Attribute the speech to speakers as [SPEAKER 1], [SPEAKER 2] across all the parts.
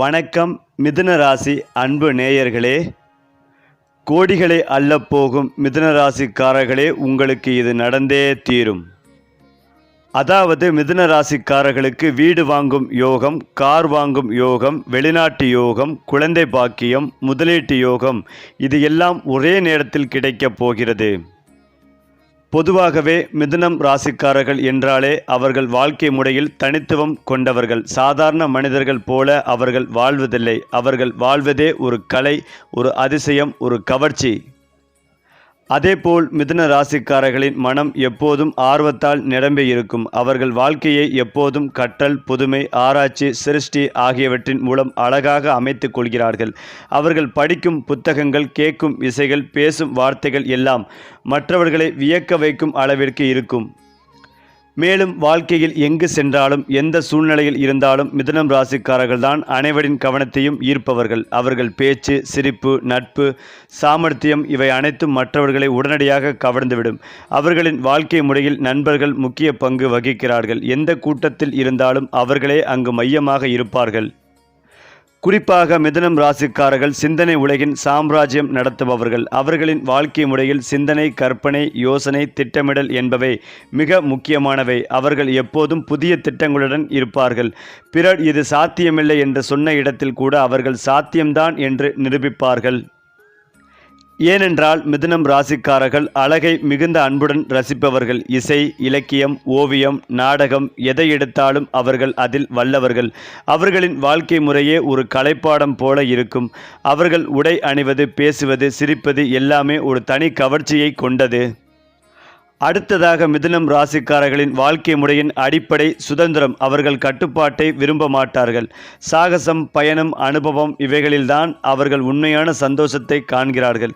[SPEAKER 1] வணக்கம் மிதுன ராசி அன்பு நேயர்களே கோடிகளை அள்ளப்போகும் மிதுன ராசிக்காரர்களே உங்களுக்கு இது நடந்தே தீரும் அதாவது மிதுனராசிக்காரர்களுக்கு ராசிக்காரர்களுக்கு வீடு வாங்கும் யோகம் கார் வாங்கும் யோகம் வெளிநாட்டு யோகம் குழந்தை பாக்கியம் முதலீட்டு யோகம் இது எல்லாம் ஒரே நேரத்தில் கிடைக்கப் போகிறது பொதுவாகவே மிதுனம் ராசிக்காரர்கள் என்றாலே அவர்கள் வாழ்க்கை முறையில் தனித்துவம் கொண்டவர்கள் சாதாரண மனிதர்கள் போல அவர்கள் வாழ்வதில்லை அவர்கள் வாழ்வதே ஒரு கலை ஒரு அதிசயம் ஒரு கவர்ச்சி அதேபோல் மிதுன ராசிக்காரர்களின் மனம் எப்போதும் ஆர்வத்தால் நிரம்பி இருக்கும் அவர்கள் வாழ்க்கையை எப்போதும் கற்றல் புதுமை ஆராய்ச்சி சிருஷ்டி ஆகியவற்றின் மூலம் அழகாக அமைத்துக் கொள்கிறார்கள் அவர்கள் படிக்கும் புத்தகங்கள் கேட்கும் இசைகள் பேசும் வார்த்தைகள் எல்லாம் மற்றவர்களை வியக்க வைக்கும் அளவிற்கு இருக்கும் மேலும் வாழ்க்கையில் எங்கு சென்றாலும் எந்த சூழ்நிலையில் இருந்தாலும் மிதுனம் ராசிக்காரர்கள் தான் அனைவரின் கவனத்தையும் ஈர்ப்பவர்கள் அவர்கள் பேச்சு சிரிப்பு நட்பு சாமர்த்தியம் இவை அனைத்தும் மற்றவர்களை உடனடியாக கவர்ந்துவிடும் அவர்களின் வாழ்க்கை முறையில் நண்பர்கள் முக்கிய பங்கு வகிக்கிறார்கள் எந்த கூட்டத்தில் இருந்தாலும் அவர்களே அங்கு மையமாக இருப்பார்கள் குறிப்பாக மிதனம் ராசிக்காரர்கள் சிந்தனை உலகின் சாம்ராஜ்யம் நடத்துபவர்கள் அவர்களின் வாழ்க்கை முறையில் சிந்தனை கற்பனை யோசனை திட்டமிடல் என்பவை மிக முக்கியமானவை அவர்கள் எப்போதும் புதிய திட்டங்களுடன் இருப்பார்கள் பிறர் இது சாத்தியமில்லை என்று சொன்ன இடத்தில் கூட அவர்கள் சாத்தியம்தான் என்று நிரூபிப்பார்கள் ஏனென்றால் மிதுனம் ராசிக்காரர்கள் அழகை மிகுந்த அன்புடன் ரசிப்பவர்கள் இசை இலக்கியம் ஓவியம் நாடகம் எதை எடுத்தாலும் அவர்கள் அதில் வல்லவர்கள் அவர்களின் வாழ்க்கை முறையே ஒரு கலைப்பாடம் போல இருக்கும் அவர்கள் உடை அணிவது பேசுவது சிரிப்பது எல்லாமே ஒரு தனி கவர்ச்சியை கொண்டது அடுத்ததாக மிதுனம் ராசிக்காரர்களின் வாழ்க்கை முறையின் அடிப்படை சுதந்திரம் அவர்கள் கட்டுப்பாட்டை விரும்ப மாட்டார்கள் சாகசம் பயணம் அனுபவம் இவைகளில்தான் அவர்கள் உண்மையான சந்தோஷத்தை காண்கிறார்கள்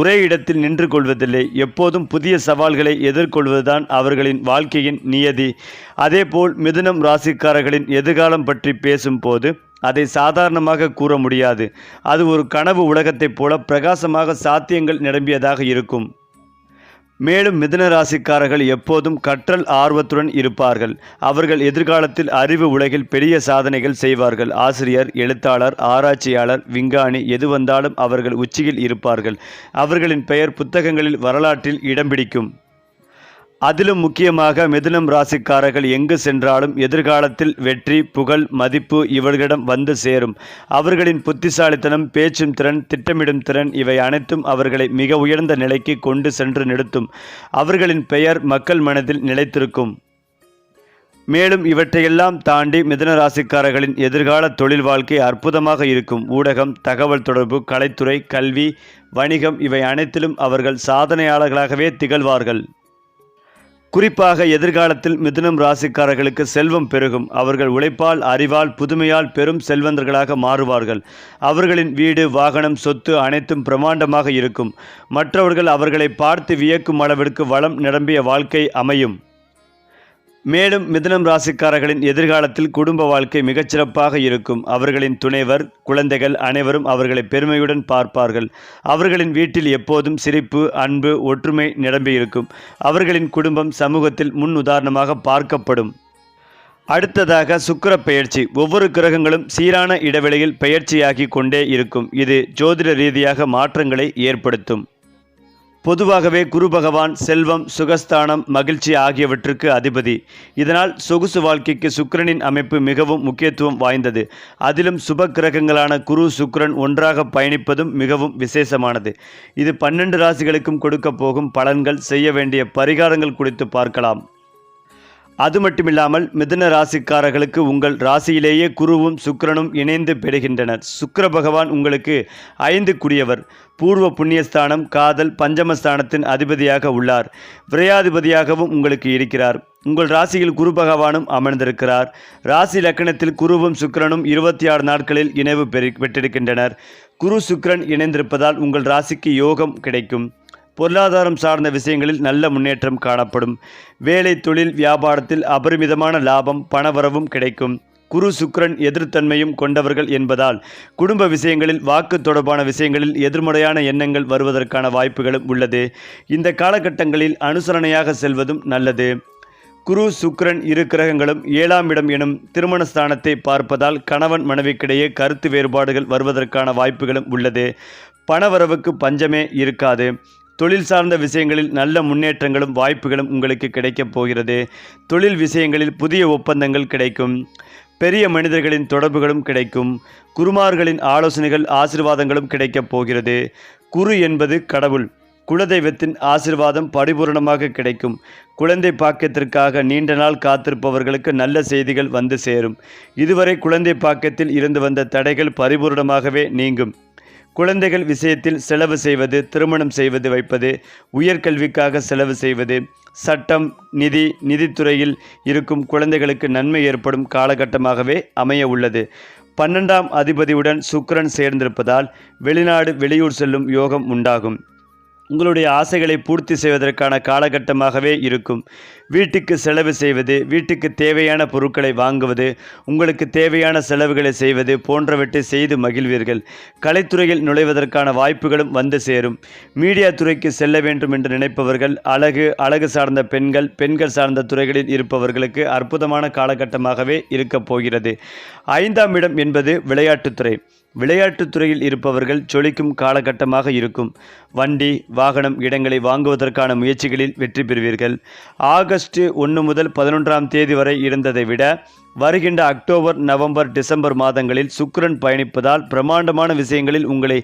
[SPEAKER 1] ஒரே இடத்தில் நின்று கொள்வதில்லை எப்போதும் புதிய சவால்களை எதிர்கொள்வதுதான் அவர்களின் வாழ்க்கையின் நியதி அதேபோல் மிதுனம் ராசிக்காரர்களின் எதிர்காலம் பற்றி பேசும்போது அதை சாதாரணமாக கூற முடியாது அது ஒரு கனவு உலகத்தைப் போல பிரகாசமாக சாத்தியங்கள் நிரம்பியதாக இருக்கும் மேலும் மிதன ராசிக்காரர்கள் எப்போதும் கற்றல் ஆர்வத்துடன் இருப்பார்கள் அவர்கள் எதிர்காலத்தில் அறிவு உலகில் பெரிய சாதனைகள் செய்வார்கள் ஆசிரியர் எழுத்தாளர் ஆராய்ச்சியாளர் விஞ்ஞானி எது வந்தாலும் அவர்கள் உச்சியில் இருப்பார்கள் அவர்களின் பெயர் புத்தகங்களில் வரலாற்றில் இடம் பிடிக்கும் அதிலும் முக்கியமாக மிதுனம் ராசிக்காரர்கள் எங்கு சென்றாலும் எதிர்காலத்தில் வெற்றி புகழ் மதிப்பு இவர்களிடம் வந்து சேரும் அவர்களின் புத்திசாலித்தனம் பேச்சும் திறன் திட்டமிடும் திறன் இவை அனைத்தும் அவர்களை மிக உயர்ந்த நிலைக்கு கொண்டு சென்று நிறுத்தும் அவர்களின் பெயர் மக்கள் மனதில் நிலைத்திருக்கும் மேலும் இவற்றையெல்லாம் தாண்டி மிதன ராசிக்காரர்களின் எதிர்கால தொழில் வாழ்க்கை அற்புதமாக இருக்கும் ஊடகம் தகவல் தொடர்பு கலைத்துறை கல்வி வணிகம் இவை அனைத்திலும் அவர்கள் சாதனையாளர்களாகவே திகழ்வார்கள் குறிப்பாக எதிர்காலத்தில் மிதுனம் ராசிக்காரர்களுக்கு செல்வம் பெருகும் அவர்கள் உழைப்பால் அறிவால் புதுமையால் பெரும் செல்வந்தர்களாக மாறுவார்கள் அவர்களின் வீடு வாகனம் சொத்து அனைத்தும் பிரமாண்டமாக இருக்கும் மற்றவர்கள் அவர்களை பார்த்து வியக்கும் அளவிற்கு வளம் நிரம்பிய வாழ்க்கை அமையும் மேலும் மிதனம் ராசிக்காரர்களின் எதிர்காலத்தில் குடும்ப வாழ்க்கை மிகச்சிறப்பாக இருக்கும் அவர்களின் துணைவர் குழந்தைகள் அனைவரும் அவர்களை பெருமையுடன் பார்ப்பார்கள் அவர்களின் வீட்டில் எப்போதும் சிரிப்பு அன்பு ஒற்றுமை நிரம்பியிருக்கும் அவர்களின் குடும்பம் சமூகத்தில் முன் உதாரணமாக பார்க்கப்படும் அடுத்ததாக சுக்கர பயிற்சி ஒவ்வொரு கிரகங்களும் சீரான இடைவெளியில் பயிற்சியாகி கொண்டே இருக்கும் இது ஜோதிட ரீதியாக மாற்றங்களை ஏற்படுத்தும் பொதுவாகவே குரு பகவான் செல்வம் சுகஸ்தானம் மகிழ்ச்சி ஆகியவற்றுக்கு அதிபதி இதனால் சொகுசு வாழ்க்கைக்கு சுக்கரனின் அமைப்பு மிகவும் முக்கியத்துவம் வாய்ந்தது அதிலும் சுப கிரகங்களான குரு சுக்கரன் ஒன்றாக பயணிப்பதும் மிகவும் விசேஷமானது இது பன்னெண்டு ராசிகளுக்கும் கொடுக்க போகும் பலன்கள் செய்ய வேண்டிய பரிகாரங்கள் குறித்து பார்க்கலாம் அது மட்டுமில்லாமல் மிதுன ராசிக்காரர்களுக்கு உங்கள் ராசியிலேயே குருவும் சுக்கரனும் இணைந்து பெறுகின்றனர் சுக்கர பகவான் உங்களுக்கு ஐந்து குடியவர் பூர்வ புண்ணியஸ்தானம் காதல் பஞ்சமஸ்தானத்தின் அதிபதியாக உள்ளார் விரையாதிபதியாகவும் உங்களுக்கு இருக்கிறார் உங்கள் ராசியில் குரு பகவானும் அமர்ந்திருக்கிறார் ராசி லக்கணத்தில் குருவும் சுக்கரனும் இருபத்தி ஆறு நாட்களில் இணைவு பெறி பெற்றிருக்கின்றனர் குரு சுக்கரன் இணைந்திருப்பதால் உங்கள் ராசிக்கு யோகம் கிடைக்கும் பொருளாதாரம் சார்ந்த விஷயங்களில் நல்ல முன்னேற்றம் காணப்படும் வேலை தொழில் வியாபாரத்தில் அபரிமிதமான லாபம் பணவரவும் கிடைக்கும் குரு சுக்ரன் எதிர்த்தன்மையும் கொண்டவர்கள் என்பதால் குடும்ப விஷயங்களில் வாக்கு தொடர்பான விஷயங்களில் எதிர்மறையான எண்ணங்கள் வருவதற்கான வாய்ப்புகளும் உள்ளது இந்த காலகட்டங்களில் அனுசரணையாக செல்வதும் நல்லது குரு சுக்ரன் இரு கிரகங்களும் ஏழாம் இடம் எனும் திருமண ஸ்தானத்தை பார்ப்பதால் கணவன் மனைவிக்கிடையே கருத்து வேறுபாடுகள் வருவதற்கான வாய்ப்புகளும் உள்ளது பணவரவுக்கு பஞ்சமே இருக்காது தொழில் சார்ந்த விஷயங்களில் நல்ல முன்னேற்றங்களும் வாய்ப்புகளும் உங்களுக்கு கிடைக்கப் போகிறது தொழில் விஷயங்களில் புதிய ஒப்பந்தங்கள் கிடைக்கும் பெரிய மனிதர்களின் தொடர்புகளும் கிடைக்கும் குருமார்களின் ஆலோசனைகள் ஆசிர்வாதங்களும் கிடைக்கப் போகிறது குரு என்பது கடவுள் குலதெய்வத்தின் ஆசிர்வாதம் பரிபூரணமாக கிடைக்கும் குழந்தை பாக்கியத்திற்காக நீண்ட நாள் காத்திருப்பவர்களுக்கு நல்ல செய்திகள் வந்து சேரும் இதுவரை குழந்தை பாக்கியத்தில் இருந்து வந்த தடைகள் பரிபூரணமாகவே நீங்கும் குழந்தைகள் விஷயத்தில் செலவு செய்வது திருமணம் செய்வது வைப்பது உயர்கல்விக்காக செலவு செய்வது சட்டம் நிதி நிதித்துறையில் இருக்கும் குழந்தைகளுக்கு நன்மை ஏற்படும் காலகட்டமாகவே அமைய உள்ளது பன்னெண்டாம் அதிபதியுடன் சுக்கரன் சேர்ந்திருப்பதால் வெளிநாடு வெளியூர் செல்லும் யோகம் உண்டாகும் உங்களுடைய ஆசைகளை பூர்த்தி செய்வதற்கான காலகட்டமாகவே இருக்கும் வீட்டுக்கு செலவு செய்வது வீட்டுக்கு தேவையான பொருட்களை வாங்குவது உங்களுக்கு தேவையான செலவுகளை செய்வது போன்றவற்றை செய்து மகிழ்வீர்கள் கலைத்துறையில் நுழைவதற்கான வாய்ப்புகளும் வந்து சேரும் மீடியா துறைக்கு செல்ல வேண்டும் என்று நினைப்பவர்கள் அழகு அழகு சார்ந்த பெண்கள் பெண்கள் சார்ந்த துறைகளில் இருப்பவர்களுக்கு அற்புதமான காலகட்டமாகவே இருக்கப் போகிறது ஐந்தாம் இடம் என்பது விளையாட்டுத்துறை விளையாட்டுத்துறையில் இருப்பவர்கள் சொலிக்கும் காலகட்டமாக இருக்கும் வண்டி வாகனம் இடங்களை வாங்குவதற்கான முயற்சிகளில் வெற்றி பெறுவீர்கள் ஆகஸ்ட் ஒன்று முதல் பதினொன்றாம் தேதி வரை இருந்ததை விட வருகின்ற அக்டோபர் நவம்பர் டிசம்பர் மாதங்களில் சுக்கரன் பயணிப்பதால் பிரமாண்டமான விஷயங்களில் உங்களை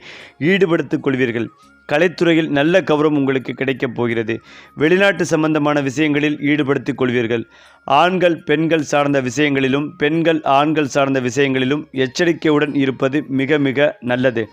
[SPEAKER 1] ஈடுபடுத்திக் கொள்வீர்கள் கலைத்துறையில் நல்ல கௌரவம் உங்களுக்கு கிடைக்கப் போகிறது வெளிநாட்டு சம்பந்தமான விஷயங்களில் ஈடுபடுத்திக் கொள்வீர்கள் ஆண்கள் பெண்கள் சார்ந்த விஷயங்களிலும் பெண்கள் ஆண்கள் சார்ந்த விஷயங்களிலும் எச்சரிக்கையுடன் இருப்பது மிக மிக நல்லது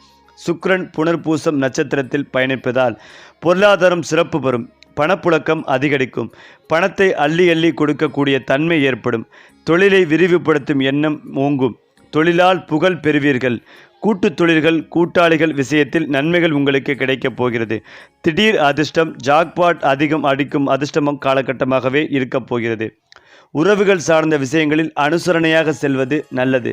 [SPEAKER 1] சுக்ரன் புனர்பூசம் நட்சத்திரத்தில் பயணிப்பதால் பொருளாதாரம் சிறப்பு பெறும் பணப்புழக்கம் அதிகரிக்கும் பணத்தை அள்ளி அள்ளி கொடுக்கக்கூடிய தன்மை ஏற்படும் தொழிலை விரிவுபடுத்தும் எண்ணம் ஓங்கும் தொழிலால் புகழ் பெறுவீர்கள் கூட்டு தொழில்கள் கூட்டாளிகள் விஷயத்தில் நன்மைகள் உங்களுக்கு கிடைக்கப் போகிறது திடீர் அதிர்ஷ்டம் ஜாக்பாட் அதிகம் அடிக்கும் அதிர்ஷ்டமும் காலகட்டமாகவே இருக்கப் போகிறது உறவுகள் சார்ந்த விஷயங்களில் அனுசரணையாக செல்வது நல்லது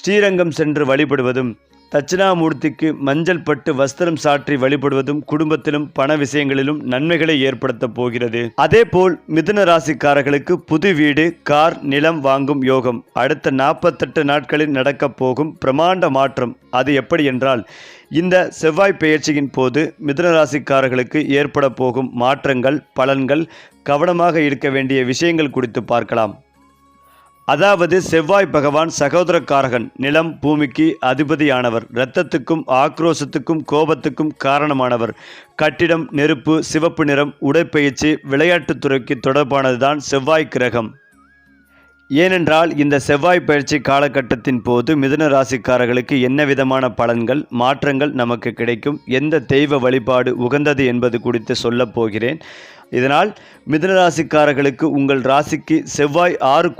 [SPEAKER 1] ஸ்ரீரங்கம் சென்று வழிபடுவதும் தட்சிணாமூர்த்திக்கு மஞ்சள் பட்டு வஸ்திரம் சாற்றி வழிபடுவதும் குடும்பத்திலும் பண விஷயங்களிலும் நன்மைகளை ஏற்படுத்தப் போகிறது அதேபோல் மிதுன ராசிக்காரர்களுக்கு புது வீடு கார் நிலம் வாங்கும் யோகம் அடுத்த நாற்பத்தெட்டு நாட்களில் நடக்கப் போகும் பிரமாண்ட மாற்றம் அது எப்படி என்றால் இந்த செவ்வாய் பெயர்ச்சியின் போது மிதுனராசிக்காரர்களுக்கு ஏற்பட போகும் மாற்றங்கள் பலன்கள் கவனமாக இருக்க வேண்டிய விஷயங்கள் குறித்து பார்க்கலாம் அதாவது செவ்வாய் பகவான் சகோதரக்காரகன் நிலம் பூமிக்கு அதிபதியானவர் இரத்தத்துக்கும் ஆக்ரோசத்துக்கும் கோபத்துக்கும் காரணமானவர் கட்டிடம் நெருப்பு சிவப்பு நிறம் உடைப்பயிற்சி விளையாட்டுத்துறைக்கு தொடர்பானதுதான் செவ்வாய் கிரகம் ஏனென்றால் இந்த செவ்வாய் பயிற்சி காலகட்டத்தின் போது மிதுன ராசிக்காரர்களுக்கு என்ன விதமான பலன்கள் மாற்றங்கள் நமக்கு கிடைக்கும் எந்த தெய்வ வழிபாடு உகந்தது என்பது குறித்து சொல்லப் போகிறேன் இதனால் மிதுன ராசிக்காரர்களுக்கு உங்கள் ராசிக்கு செவ்வாய் ஆறு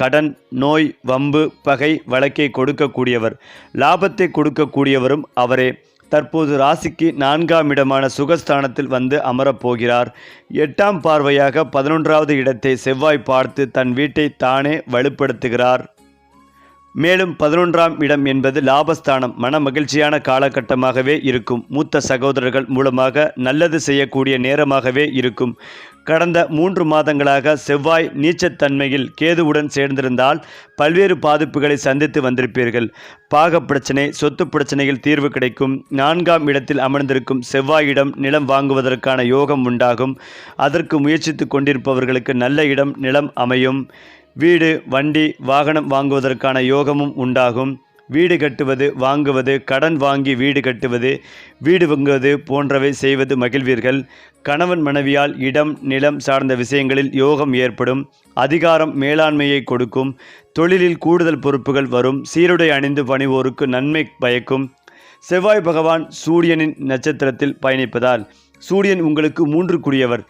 [SPEAKER 1] கடன் நோய் வம்பு பகை வழக்கை கொடுக்கக்கூடியவர் லாபத்தை கொடுக்கக்கூடியவரும் அவரே தற்போது ராசிக்கு நான்காம் இடமான சுகஸ்தானத்தில் வந்து அமரப்போகிறார் எட்டாம் பார்வையாக பதினொன்றாவது இடத்தை செவ்வாய் பார்த்து தன் வீட்டை தானே வலுப்படுத்துகிறார் மேலும் பதினொன்றாம் இடம் என்பது லாபஸ்தானம் மன மகிழ்ச்சியான காலகட்டமாகவே இருக்கும் மூத்த சகோதரர்கள் மூலமாக நல்லது செய்யக்கூடிய நேரமாகவே இருக்கும் கடந்த மூன்று மாதங்களாக செவ்வாய் நீச்சத்தன்மையில் கேதுவுடன் சேர்ந்திருந்தால் பல்வேறு பாதிப்புகளை சந்தித்து வந்திருப்பீர்கள் பாக பிரச்சனை சொத்து பிரச்சனையில் தீர்வு கிடைக்கும் நான்காம் இடத்தில் அமர்ந்திருக்கும் செவ்வாயிடம் நிலம் வாங்குவதற்கான யோகம் உண்டாகும் அதற்கு முயற்சித்து கொண்டிருப்பவர்களுக்கு நல்ல இடம் நிலம் அமையும் வீடு வண்டி வாகனம் வாங்குவதற்கான யோகமும் உண்டாகும் வீடு கட்டுவது வாங்குவது கடன் வாங்கி வீடு கட்டுவது வீடு வாங்குவது போன்றவை செய்வது மகிழ்வீர்கள் கணவன் மனைவியால் இடம் நிலம் சார்ந்த விஷயங்களில் யோகம் ஏற்படும் அதிகாரம் மேலாண்மையை கொடுக்கும் தொழிலில் கூடுதல் பொறுப்புகள் வரும் சீருடை அணிந்து பணிவோருக்கு நன்மை பயக்கும் செவ்வாய் பகவான் சூரியனின் நட்சத்திரத்தில் பயணிப்பதால் சூரியன் உங்களுக்கு மூன்று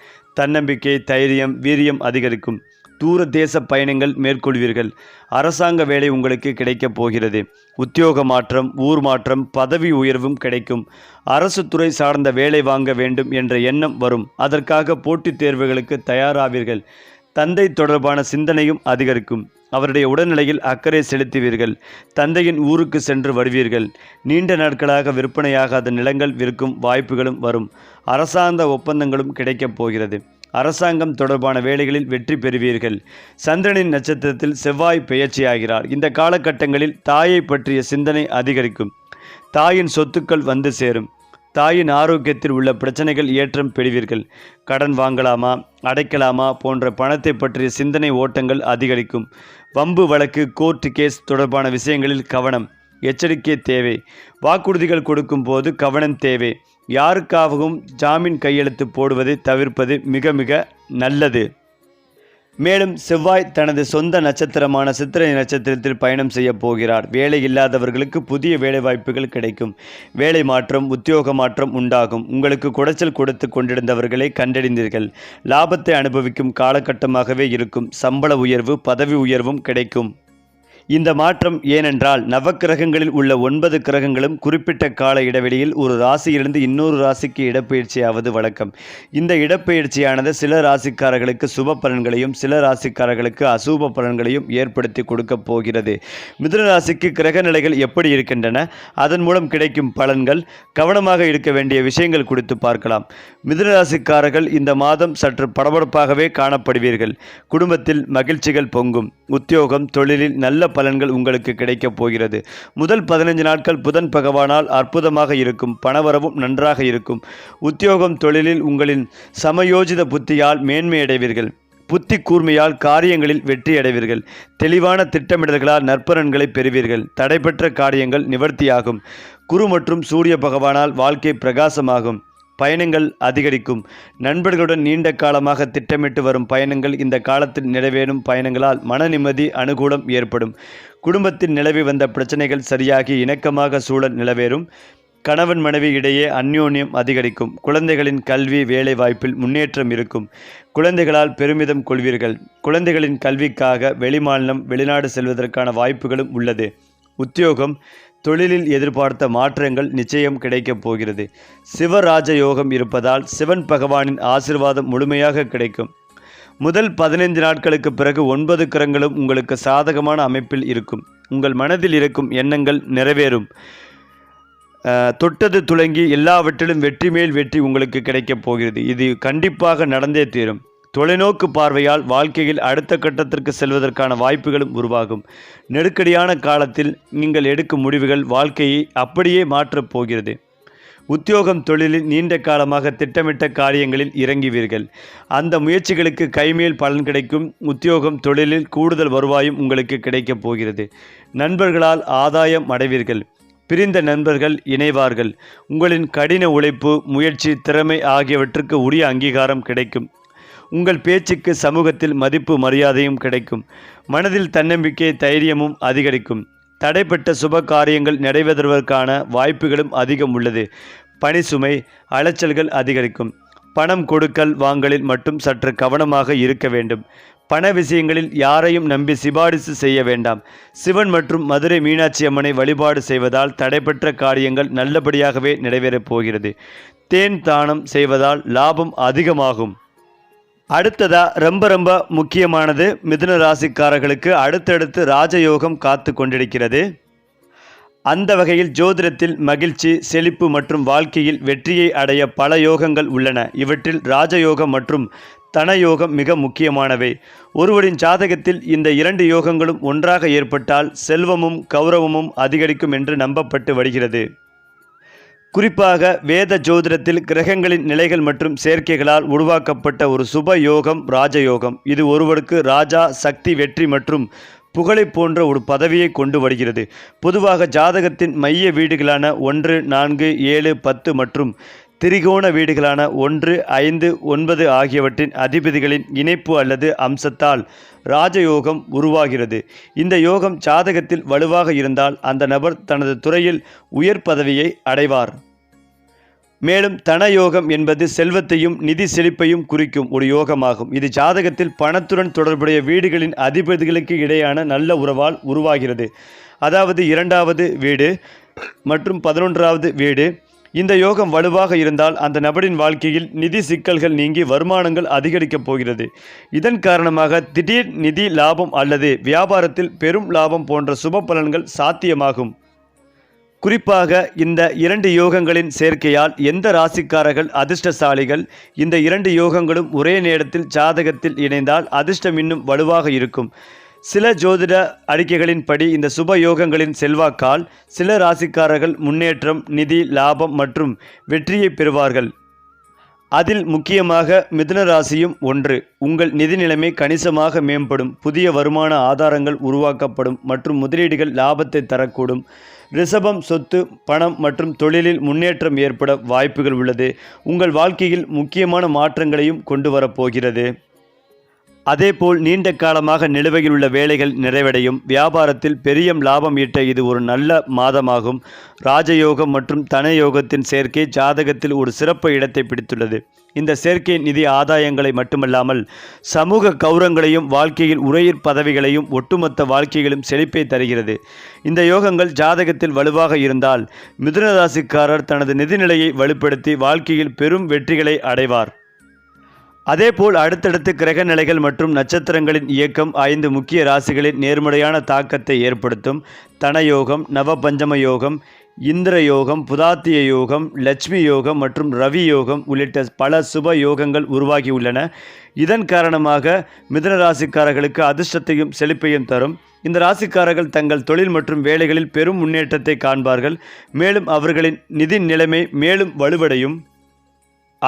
[SPEAKER 1] தன்னம்பிக்கை தைரியம் வீரியம் அதிகரிக்கும் தூர தேச பயணங்கள் மேற்கொள்வீர்கள் அரசாங்க வேலை உங்களுக்கு கிடைக்கப் போகிறது உத்தியோக மாற்றம் ஊர் மாற்றம் பதவி உயர்வும் கிடைக்கும் அரசு துறை சார்ந்த வேலை வாங்க வேண்டும் என்ற எண்ணம் வரும் அதற்காக போட்டித் தேர்வுகளுக்கு தயாராவீர்கள் தந்தை தொடர்பான சிந்தனையும் அதிகரிக்கும் அவருடைய உடல்நிலையில் அக்கறை செலுத்துவீர்கள் தந்தையின் ஊருக்கு சென்று வருவீர்கள் நீண்ட நாட்களாக விற்பனையாகாத நிலங்கள் விற்கும் வாய்ப்புகளும் வரும் அரசாங்க ஒப்பந்தங்களும் கிடைக்கப் போகிறது அரசாங்கம் தொடர்பான வேலைகளில் வெற்றி பெறுவீர்கள் சந்திரனின் நட்சத்திரத்தில் செவ்வாய் பெயர்ச்சியாகிறார் இந்த காலகட்டங்களில் தாயை பற்றிய சிந்தனை அதிகரிக்கும் தாயின் சொத்துக்கள் வந்து சேரும் தாயின் ஆரோக்கியத்தில் உள்ள பிரச்சனைகள் ஏற்றம் பெறுவீர்கள் கடன் வாங்கலாமா அடைக்கலாமா போன்ற பணத்தை பற்றிய சிந்தனை ஓட்டங்கள் அதிகரிக்கும் வம்பு வழக்கு கோர்ட்டு கேஸ் தொடர்பான விஷயங்களில் கவனம் எச்சரிக்கை தேவை வாக்குறுதிகள் கொடுக்கும் போது கவனம் தேவை யாருக்காகவும் ஜாமீன் கையெழுத்து போடுவதை தவிர்ப்பது மிக மிக நல்லது மேலும் செவ்வாய் தனது சொந்த நட்சத்திரமான சித்திரை நட்சத்திரத்தில் பயணம் செய்ய போகிறார் வேலை இல்லாதவர்களுக்கு புதிய வேலைவாய்ப்புகள் கிடைக்கும் வேலை மாற்றம் உத்தியோக மாற்றம் உண்டாகும் உங்களுக்கு குடைச்சல் கொடுத்து கொண்டிருந்தவர்களை கண்டறிந்தீர்கள் லாபத்தை அனுபவிக்கும் காலகட்டமாகவே இருக்கும் சம்பள உயர்வு பதவி உயர்வும் கிடைக்கும் இந்த மாற்றம் ஏனென்றால் நவக்கிரகங்களில் உள்ள ஒன்பது கிரகங்களும் குறிப்பிட்ட கால இடைவெளியில் ஒரு ராசியிலிருந்து இன்னொரு ராசிக்கு இடப்பெயர்ச்சியாவது வழக்கம் இந்த இடப்பெயர்ச்சியானது சில ராசிக்காரர்களுக்கு சுப பலன்களையும் சில ராசிக்காரர்களுக்கு அசூப பலன்களையும் ஏற்படுத்தி கொடுக்கப் போகிறது மிதுன ராசிக்கு கிரக நிலைகள் எப்படி இருக்கின்றன அதன் மூலம் கிடைக்கும் பலன்கள் கவனமாக இருக்க வேண்டிய விஷயங்கள் குறித்து பார்க்கலாம் மிதுன ராசிக்காரர்கள் இந்த மாதம் சற்று படபடப்பாகவே காணப்படுவீர்கள் குடும்பத்தில் மகிழ்ச்சிகள் பொங்கும் உத்தியோகம் தொழிலில் நல்ல பலன்கள் உங்களுக்கு கிடைக்கப் போகிறது முதல் பதினைஞ்சு நாட்கள் புதன் பகவானால் அற்புதமாக இருக்கும் பணவரவும் நன்றாக இருக்கும் உத்தியோகம் தொழிலில் உங்களின் சமயோஜித புத்தியால் மேன்மையடைவீர்கள் புத்தி கூர்மையால் காரியங்களில் வெற்றி அடைவீர்கள் தெளிவான திட்டமிடல்களால் நற்பலன்களை பெறுவீர்கள் தடைபெற்ற காரியங்கள் நிவர்த்தியாகும் குரு மற்றும் சூரிய பகவானால் வாழ்க்கை பிரகாசமாகும் பயணங்கள் அதிகரிக்கும் நண்பர்களுடன் நீண்ட காலமாக திட்டமிட்டு வரும் பயணங்கள் இந்த காலத்தில் நிறைவேறும் பயணங்களால் மன நிம்மதி அனுகூலம் ஏற்படும் குடும்பத்தில் நிலவி வந்த பிரச்சனைகள் சரியாகி இணக்கமாக சூழல் நிலவேறும் கணவன் மனைவி இடையே அந்யோன்யம் அதிகரிக்கும் குழந்தைகளின் கல்வி வேலை வாய்ப்பில் முன்னேற்றம் இருக்கும் குழந்தைகளால் பெருமிதம் கொள்வீர்கள் குழந்தைகளின் கல்விக்காக வெளிமாநிலம் வெளிநாடு செல்வதற்கான வாய்ப்புகளும் உள்ளது உத்தியோகம் தொழிலில் எதிர்பார்த்த மாற்றங்கள் நிச்சயம் கிடைக்கப் போகிறது சிவராஜ யோகம் இருப்பதால் சிவன் பகவானின் ஆசிர்வாதம் முழுமையாக கிடைக்கும் முதல் பதினைந்து நாட்களுக்கு பிறகு ஒன்பது கிரங்களும் உங்களுக்கு சாதகமான அமைப்பில் இருக்கும் உங்கள் மனதில் இருக்கும் எண்ணங்கள் நிறைவேறும் தொட்டது துளங்கி எல்லாவற்றிலும் வெற்றி மேல் வெற்றி உங்களுக்கு கிடைக்கப் போகிறது இது கண்டிப்பாக நடந்தே தீரும் தொலைநோக்கு பார்வையால் வாழ்க்கையில் அடுத்த கட்டத்திற்கு செல்வதற்கான வாய்ப்புகளும் உருவாகும் நெருக்கடியான காலத்தில் நீங்கள் எடுக்கும் முடிவுகள் வாழ்க்கையை அப்படியே மாற்றப் போகிறது உத்தியோகம் தொழிலில் நீண்ட காலமாக திட்டமிட்ட காரியங்களில் இறங்குவீர்கள் அந்த முயற்சிகளுக்கு கைமேல் பலன் கிடைக்கும் உத்தியோகம் தொழிலில் கூடுதல் வருவாயும் உங்களுக்கு கிடைக்கப் போகிறது நண்பர்களால் ஆதாயம் அடைவீர்கள் பிரிந்த நண்பர்கள் இணைவார்கள் உங்களின் கடின உழைப்பு முயற்சி திறமை ஆகியவற்றுக்கு உரிய அங்கீகாரம் கிடைக்கும் உங்கள் பேச்சுக்கு சமூகத்தில் மதிப்பு மரியாதையும் கிடைக்கும் மனதில் தன்னம்பிக்கை தைரியமும் அதிகரிக்கும் தடைப்பட்ட சுப காரியங்கள் நிறைவேறுவதற்கான வாய்ப்புகளும் அதிகம் உள்ளது பணி சுமை அலைச்சல்கள் அதிகரிக்கும் பணம் கொடுக்கல் வாங்கலில் மட்டும் சற்று கவனமாக இருக்க வேண்டும் பண விஷயங்களில் யாரையும் நம்பி சிபாரிசு செய்ய வேண்டாம் சிவன் மற்றும் மதுரை மீனாட்சி அம்மனை வழிபாடு செய்வதால் தடைப்பட்ட காரியங்கள் நல்லபடியாகவே நிறைவேறப் போகிறது தேன் தானம் செய்வதால் லாபம் அதிகமாகும் அடுத்ததாக ரொம்ப ரொம்ப முக்கியமானது மிதுன ராசிக்காரர்களுக்கு அடுத்தடுத்து ராஜயோகம் காத்து கொண்டிருக்கிறது அந்த வகையில் ஜோதிடத்தில் மகிழ்ச்சி செழிப்பு மற்றும் வாழ்க்கையில் வெற்றியை அடைய பல யோகங்கள் உள்ளன இவற்றில் ராஜயோகம் மற்றும் தனயோகம் மிக முக்கியமானவை ஒருவரின் ஜாதகத்தில் இந்த இரண்டு யோகங்களும் ஒன்றாக ஏற்பட்டால் செல்வமும் கௌரவமும் அதிகரிக்கும் என்று நம்பப்பட்டு வருகிறது குறிப்பாக வேத ஜோதிடத்தில் கிரகங்களின் நிலைகள் மற்றும் சேர்க்கைகளால் உருவாக்கப்பட்ட ஒரு சுப யோகம் ராஜயோகம் இது ஒருவருக்கு ராஜா சக்தி வெற்றி மற்றும் புகழை போன்ற ஒரு பதவியை கொண்டு வருகிறது பொதுவாக ஜாதகத்தின் மைய வீடுகளான ஒன்று நான்கு ஏழு பத்து மற்றும் திரிகோண வீடுகளான ஒன்று ஐந்து ஒன்பது ஆகியவற்றின் அதிபதிகளின் இணைப்பு அல்லது அம்சத்தால் ராஜயோகம் உருவாகிறது இந்த யோகம் சாதகத்தில் வலுவாக இருந்தால் அந்த நபர் தனது துறையில் உயர் பதவியை அடைவார் மேலும் தன யோகம் என்பது செல்வத்தையும் நிதி செழிப்பையும் குறிக்கும் ஒரு யோகமாகும் இது ஜாதகத்தில் பணத்துடன் தொடர்புடைய வீடுகளின் அதிபதிகளுக்கு இடையான நல்ல உறவால் உருவாகிறது அதாவது இரண்டாவது வீடு மற்றும் பதினொன்றாவது வீடு இந்த யோகம் வலுவாக இருந்தால் அந்த நபரின் வாழ்க்கையில் நிதி சிக்கல்கள் நீங்கி வருமானங்கள் அதிகரிக்கப் போகிறது இதன் காரணமாக திடீர் நிதி லாபம் அல்லது வியாபாரத்தில் பெரும் லாபம் போன்ற சுப பலன்கள் சாத்தியமாகும் குறிப்பாக இந்த இரண்டு யோகங்களின் சேர்க்கையால் எந்த ராசிக்காரர்கள் அதிர்ஷ்டசாலிகள் இந்த இரண்டு யோகங்களும் ஒரே நேரத்தில் ஜாதகத்தில் இணைந்தால் அதிர்ஷ்டம் இன்னும் வலுவாக இருக்கும் சில ஜோதிட அறிக்கைகளின்படி இந்த சுப யோகங்களின் செல்வாக்கால் சில ராசிக்காரர்கள் முன்னேற்றம் நிதி லாபம் மற்றும் வெற்றியை பெறுவார்கள் அதில் முக்கியமாக மிதுன ராசியும் ஒன்று உங்கள் நிதி நிலைமை கணிசமாக மேம்படும் புதிய வருமான ஆதாரங்கள் உருவாக்கப்படும் மற்றும் முதலீடுகள் லாபத்தை தரக்கூடும் ரிஷபம் சொத்து பணம் மற்றும் தொழிலில் முன்னேற்றம் ஏற்பட வாய்ப்புகள் உள்ளது உங்கள் வாழ்க்கையில் முக்கியமான மாற்றங்களையும் கொண்டு வரப்போகிறது அதேபோல் நீண்ட காலமாக நிலுவையில் உள்ள வேலைகள் நிறைவடையும் வியாபாரத்தில் பெரிய லாபம் ஈட்ட இது ஒரு நல்ல மாதமாகும் ராஜயோகம் மற்றும் தனயோகத்தின் சேர்க்கை ஜாதகத்தில் ஒரு சிறப்பு இடத்தை பிடித்துள்ளது இந்த சேர்க்கை நிதி ஆதாயங்களை மட்டுமல்லாமல் சமூக கௌரவங்களையும் வாழ்க்கையில் உரையிற் பதவிகளையும் ஒட்டுமொத்த வாழ்க்கைகளும் செழிப்பை தருகிறது இந்த யோகங்கள் ஜாதகத்தில் வலுவாக இருந்தால் மிதுனராசிக்காரர் தனது நிதிநிலையை வலுப்படுத்தி வாழ்க்கையில் பெரும் வெற்றிகளை அடைவார் அதேபோல் அடுத்தடுத்து கிரக நிலைகள் மற்றும் நட்சத்திரங்களின் இயக்கம் ஐந்து முக்கிய ராசிகளின் நேர்மறையான தாக்கத்தை ஏற்படுத்தும் தனயோகம் நவபஞ்சம யோகம் இந்திர யோகம் புதாத்திய யோகம் லட்சுமி யோகம் மற்றும் ரவி யோகம் உள்ளிட்ட பல சுப யோகங்கள் உருவாகியுள்ளன இதன் காரணமாக மிதன ராசிக்காரர்களுக்கு அதிர்ஷ்டத்தையும் செழிப்பையும் தரும் இந்த ராசிக்காரர்கள் தங்கள் தொழில் மற்றும் வேலைகளில் பெரும் முன்னேற்றத்தை காண்பார்கள் மேலும் அவர்களின் நிதி நிலைமை மேலும் வலுவடையும்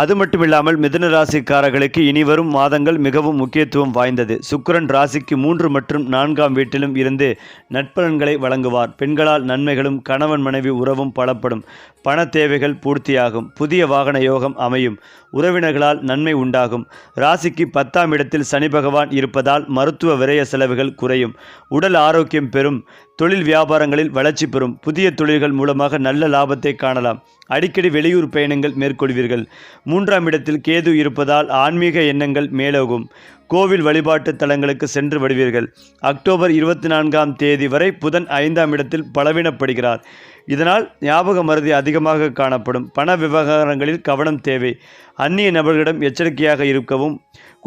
[SPEAKER 1] அது மட்டும் இல்லாமல் மிதுன ராசிக்காரர்களுக்கு இனிவரும் மாதங்கள் மிகவும் முக்கியத்துவம் வாய்ந்தது சுக்கரன் ராசிக்கு மூன்று மற்றும் நான்காம் வீட்டிலும் இருந்து நட்பலன்களை வழங்குவார் பெண்களால் நன்மைகளும் கணவன் மனைவி உறவும் பலப்படும் பண தேவைகள் பூர்த்தியாகும் புதிய வாகன யோகம் அமையும் உறவினர்களால் நன்மை உண்டாகும் ராசிக்கு பத்தாம் இடத்தில் சனி பகவான் இருப்பதால் மருத்துவ விரய செலவுகள் குறையும் உடல் ஆரோக்கியம் பெறும் தொழில் வியாபாரங்களில் வளர்ச்சி பெறும் புதிய தொழில்கள் மூலமாக நல்ல லாபத்தை காணலாம் அடிக்கடி வெளியூர் பயணங்கள் மேற்கொள்வீர்கள் மூன்றாம் இடத்தில் கேது இருப்பதால் ஆன்மீக எண்ணங்கள் மேலோகும் கோவில் வழிபாட்டு தலங்களுக்கு சென்று வருவீர்கள் அக்டோபர் இருபத்தி நான்காம் தேதி வரை புதன் ஐந்தாம் இடத்தில் பலவீனப்படுகிறார் இதனால் ஞாபக மருதி அதிகமாக காணப்படும் பண விவகாரங்களில் கவனம் தேவை அந்நிய நபர்களிடம் எச்சரிக்கையாக இருக்கவும்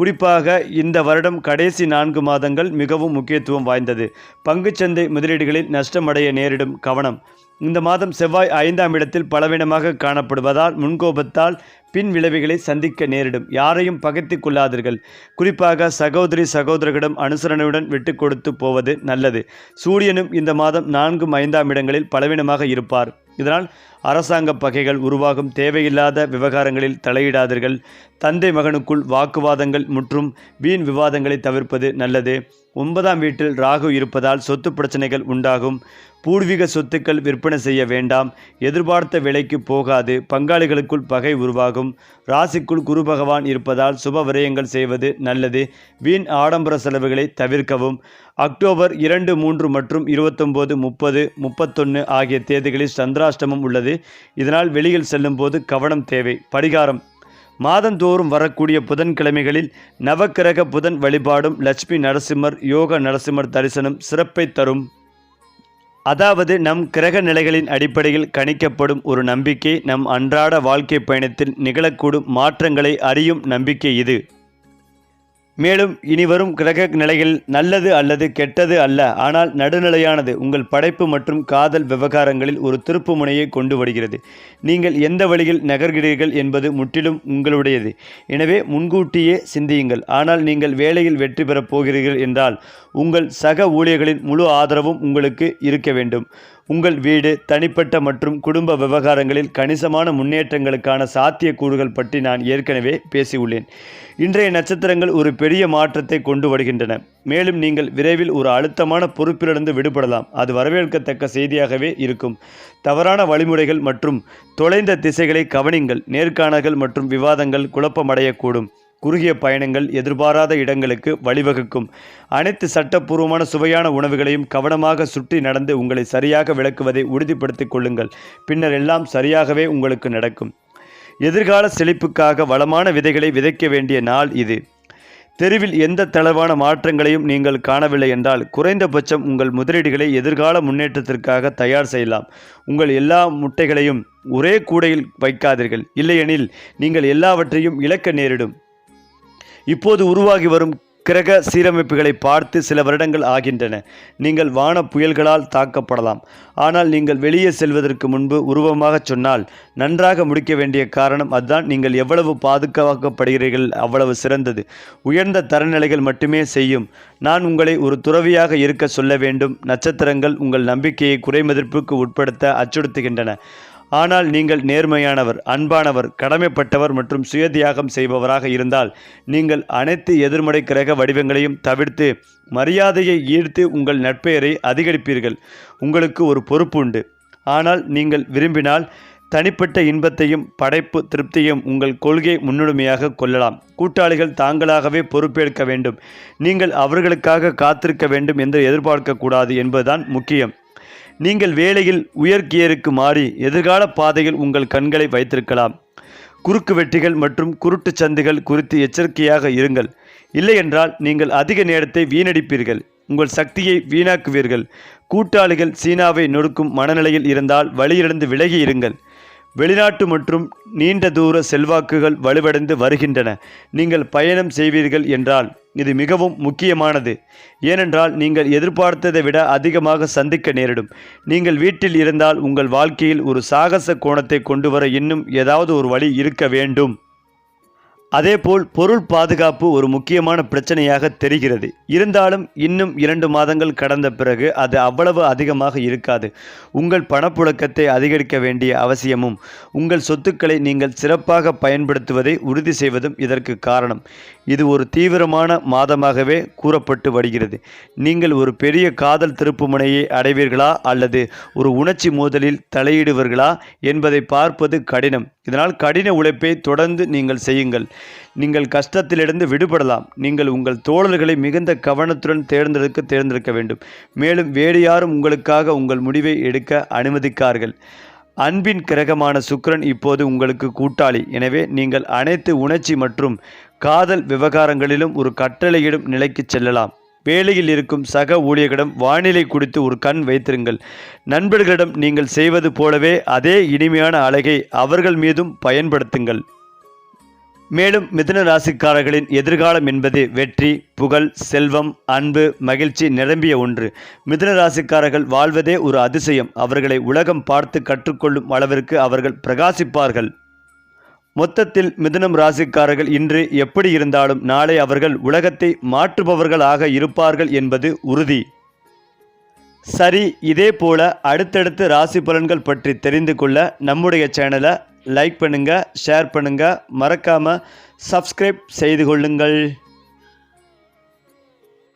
[SPEAKER 1] குறிப்பாக இந்த வருடம் கடைசி நான்கு மாதங்கள் மிகவும் முக்கியத்துவம் வாய்ந்தது பங்குச்சந்தை முதலீடுகளில் நஷ்டமடைய நேரிடும் கவனம் இந்த மாதம் செவ்வாய் ஐந்தாம் இடத்தில் பலவீனமாக காணப்படுவதால் முன்கோபத்தால் பின் விளைவுகளை சந்திக்க நேரிடும் யாரையும் பகைத்து கொள்ளாதீர்கள் குறிப்பாக சகோதரி சகோதரர்களிடம் அனுசரணையுடன் விட்டு கொடுத்து போவது நல்லது சூரியனும் இந்த மாதம் நான்கும் ஐந்தாம் இடங்களில் பலவீனமாக இருப்பார் இதனால் அரசாங்க பகைகள் உருவாகும் தேவையில்லாத விவகாரங்களில் தலையிடாதீர்கள் தந்தை மகனுக்குள் வாக்குவாதங்கள் மற்றும் வீண் விவாதங்களை தவிர்ப்பது நல்லது ஒன்பதாம் வீட்டில் ராகு இருப்பதால் சொத்து பிரச்சனைகள் உண்டாகும் பூர்வீக சொத்துக்கள் விற்பனை செய்ய வேண்டாம் எதிர்பார்த்த விலைக்கு போகாது பங்காளிகளுக்குள் பகை உருவாகும் ராசிக்குள் குரு பகவான் இருப்பதால் சுப விரயங்கள் செய்வது நல்லது வீண் ஆடம்பர செலவுகளை தவிர்க்கவும் அக்டோபர் இரண்டு மூன்று மற்றும் இருபத்தொம்போது முப்பது முப்பத்தொன்று ஆகிய தேதிகளில் சந்திராஷ்டமம் உள்ளது இதனால் வெளியில் செல்லும் போது கவனம் தேவை படிகாரம் மாதந்தோறும் வரக்கூடிய புதன்கிழமைகளில் நவக்கிரக புதன் வழிபாடும் லட்சுமி நரசிம்மர் யோக நரசிம்மர் தரிசனம் சிறப்பை தரும் அதாவது நம் கிரக நிலைகளின் அடிப்படையில் கணிக்கப்படும் ஒரு நம்பிக்கை நம் அன்றாட வாழ்க்கை பயணத்தில் நிகழக்கூடும் மாற்றங்களை அறியும் நம்பிக்கை இது மேலும் இனிவரும் கிரக நிலைகள் நல்லது அல்லது கெட்டது அல்ல ஆனால் நடுநிலையானது உங்கள் படைப்பு மற்றும் காதல் விவகாரங்களில் ஒரு திருப்பு முனையை கொண்டு வருகிறது நீங்கள் எந்த வழியில் நகர்கிறீர்கள் என்பது முற்றிலும் உங்களுடையது எனவே முன்கூட்டியே சிந்தியுங்கள் ஆனால் நீங்கள் வேலையில் வெற்றி பெறப் போகிறீர்கள் என்றால் உங்கள் சக ஊழியர்களின் முழு ஆதரவும் உங்களுக்கு இருக்க வேண்டும் உங்கள் வீடு தனிப்பட்ட மற்றும் குடும்ப விவகாரங்களில் கணிசமான முன்னேற்றங்களுக்கான சாத்தியக்கூறுகள் பற்றி நான் ஏற்கனவே பேசியுள்ளேன் இன்றைய நட்சத்திரங்கள் ஒரு பெரிய மாற்றத்தை கொண்டு வருகின்றன மேலும் நீங்கள் விரைவில் ஒரு அழுத்தமான பொறுப்பிலிருந்து விடுபடலாம் அது வரவேற்கத்தக்க செய்தியாகவே இருக்கும் தவறான வழிமுறைகள் மற்றும் தொலைந்த திசைகளை கவனிங்கள் நேர்காணல்கள் மற்றும் விவாதங்கள் குழப்பமடையக்கூடும் குறுகிய பயணங்கள் எதிர்பாராத இடங்களுக்கு வழிவகுக்கும் அனைத்து சட்டப்பூர்வமான சுவையான உணவுகளையும் கவனமாக சுற்றி நடந்து உங்களை சரியாக விளக்குவதை உறுதிப்படுத்திக் கொள்ளுங்கள் பின்னர் எல்லாம் சரியாகவே உங்களுக்கு நடக்கும் எதிர்கால செழிப்புக்காக வளமான விதைகளை விதைக்க வேண்டிய நாள் இது தெருவில் எந்த தளவான மாற்றங்களையும் நீங்கள் காணவில்லை என்றால் குறைந்தபட்சம் உங்கள் முதலீடுகளை எதிர்கால முன்னேற்றத்திற்காக தயார் செய்யலாம் உங்கள் எல்லா முட்டைகளையும் ஒரே கூடையில் வைக்காதீர்கள் இல்லையெனில் நீங்கள் எல்லாவற்றையும் இழக்க நேரிடும் இப்போது உருவாகி வரும் கிரக சீரமைப்புகளை பார்த்து சில வருடங்கள் ஆகின்றன நீங்கள் வான புயல்களால் தாக்கப்படலாம் ஆனால் நீங்கள் வெளியே செல்வதற்கு முன்பு உருவமாக சொன்னால் நன்றாக முடிக்க வேண்டிய காரணம் அதுதான் நீங்கள் எவ்வளவு பாதுகாக்கப்படுகிறீர்கள் அவ்வளவு சிறந்தது உயர்ந்த தரநிலைகள் மட்டுமே செய்யும் நான் உங்களை ஒரு துறவியாக இருக்க சொல்ல வேண்டும் நட்சத்திரங்கள் உங்கள் நம்பிக்கையை குறைமதிப்புக்கு உட்படுத்த அச்சுறுத்துகின்றன ஆனால் நீங்கள் நேர்மையானவர் அன்பானவர் கடமைப்பட்டவர் மற்றும் சுயதியாகம் செய்பவராக இருந்தால் நீங்கள் அனைத்து எதிர்மறை கிரக வடிவங்களையும் தவிர்த்து மரியாதையை ஈர்த்து உங்கள் நட்பெயரை அதிகரிப்பீர்கள் உங்களுக்கு ஒரு பொறுப்பு உண்டு ஆனால் நீங்கள் விரும்பினால் தனிப்பட்ட இன்பத்தையும் படைப்பு திருப்தியும் உங்கள் கொள்கை முன்னுரிமையாக கொள்ளலாம் கூட்டாளிகள் தாங்களாகவே பொறுப்பேற்க வேண்டும் நீங்கள் அவர்களுக்காக காத்திருக்க வேண்டும் என்று எதிர்பார்க்கக்கூடாது என்பதுதான் முக்கியம் நீங்கள் வேலையில் உயர்கியருக்கு மாறி எதிர்கால பாதையில் உங்கள் கண்களை வைத்திருக்கலாம் குறுக்கு வெட்டிகள் மற்றும் குருட்டு சந்துகள் குறித்து எச்சரிக்கையாக இருங்கள் இல்லையென்றால் நீங்கள் அதிக நேரத்தை வீணடிப்பீர்கள் உங்கள் சக்தியை வீணாக்குவீர்கள் கூட்டாளிகள் சீனாவை நொறுக்கும் மனநிலையில் இருந்தால் வழியிலிருந்து விலகி இருங்கள் வெளிநாட்டு மற்றும் நீண்ட தூர செல்வாக்குகள் வலுவடைந்து வருகின்றன நீங்கள் பயணம் செய்வீர்கள் என்றால் இது மிகவும் முக்கியமானது ஏனென்றால் நீங்கள் எதிர்பார்த்ததை விட அதிகமாக சந்திக்க நேரிடும் நீங்கள் வீட்டில் இருந்தால் உங்கள் வாழ்க்கையில் ஒரு சாகச கோணத்தை கொண்டு வர இன்னும் ஏதாவது ஒரு வழி இருக்க வேண்டும் அதேபோல் பொருள் பாதுகாப்பு ஒரு முக்கியமான பிரச்சனையாக தெரிகிறது இருந்தாலும் இன்னும் இரண்டு மாதங்கள் கடந்த பிறகு அது அவ்வளவு அதிகமாக இருக்காது உங்கள் பணப்புழக்கத்தை அதிகரிக்க வேண்டிய அவசியமும் உங்கள் சொத்துக்களை நீங்கள் சிறப்பாக பயன்படுத்துவதை உறுதி செய்வதும் இதற்கு காரணம் இது ஒரு தீவிரமான மாதமாகவே கூறப்பட்டு வருகிறது நீங்கள் ஒரு பெரிய காதல் திருப்புமுனையை அடைவீர்களா அல்லது ஒரு உணர்ச்சி மோதலில் தலையிடுவீர்களா என்பதை பார்ப்பது கடினம் இதனால் கடின உழைப்பை தொடர்ந்து நீங்கள் செய்யுங்கள் நீங்கள் கஷ்டத்திலிருந்து விடுபடலாம் நீங்கள் உங்கள் தோழர்களை மிகுந்த கவனத்துடன் தேர்ந்தெடுக்க தேர்ந்தெடுக்க வேண்டும் மேலும் வேறு யாரும் உங்களுக்காக உங்கள் முடிவை எடுக்க அனுமதிக்கார்கள் அன்பின் கிரகமான சுக்கரன் இப்போது உங்களுக்கு கூட்டாளி எனவே நீங்கள் அனைத்து உணர்ச்சி மற்றும் காதல் விவகாரங்களிலும் ஒரு கட்டளையிடும் நிலைக்கு செல்லலாம் வேலையில் இருக்கும் சக ஊழியர்களிடம் வானிலை குறித்து ஒரு கண் வைத்திருங்கள் நண்பர்களிடம் நீங்கள் செய்வது போலவே அதே இனிமையான அழகை அவர்கள் மீதும் பயன்படுத்துங்கள் மேலும் மிதுன ராசிக்காரர்களின் எதிர்காலம் என்பது வெற்றி புகழ் செல்வம் அன்பு மகிழ்ச்சி நிரம்பிய ஒன்று மிதுன ராசிக்காரர்கள் வாழ்வதே ஒரு அதிசயம் அவர்களை உலகம் பார்த்து கற்றுக்கொள்ளும் அளவிற்கு அவர்கள் பிரகாசிப்பார்கள் மொத்தத்தில் மிதுனம் ராசிக்காரர்கள் இன்று எப்படி இருந்தாலும் நாளை அவர்கள் உலகத்தை மாற்றுபவர்களாக இருப்பார்கள் என்பது உறுதி சரி இதே போல அடுத்தடுத்து ராசி பலன்கள் பற்றி தெரிந்து கொள்ள நம்முடைய சேனலை லைக் பண்ணுங்கள் ஷேர் பண்ணுங்கள் மறக்காமல் சப்ஸ்கிரைப் செய்து கொள்ளுங்கள்